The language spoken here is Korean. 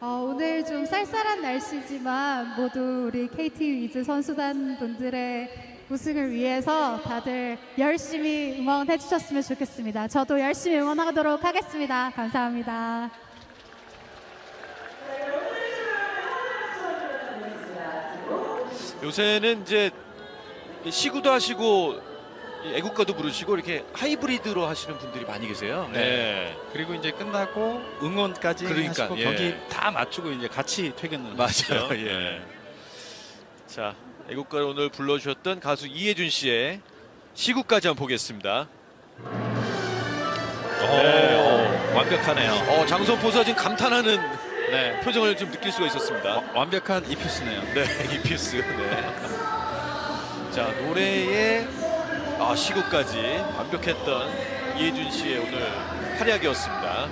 어, 오늘 좀 쌀쌀한 날씨지만 모두 우리 KT 위즈 선수단 분들의 우승을 위해서 다들 열심히 응원해 주셨으면 좋겠습니다. 저도 열심히 응원하도록 하겠습니다. 감사합니다. 요새는 이제 시구도 하시고 이 애국가도 부르시고 이렇게 하이브리드로 하시는 분들이 많이 계세요. 네. 그리고 이제 끝나고 응원까지 그러니까, 하시고 예. 경기 다 맞추고 이제 같이 퇴근을 맞아요. 하시죠. 예. 네. 자, 애국가를 오늘 불러주셨던 가수 이혜준 씨의 시구까지 한번 보겠습니다. 네. 오, 완벽하네요. 어, 장소포사 지금 감탄하는 네. 표정을 좀 느낄 수가 있었습니다. 와- 완벽한 이피스네요. 네, 이피스. 네. 자, 노래의 아, 시구까지 완벽했던 이혜준 씨의 오늘 활약이었습니다.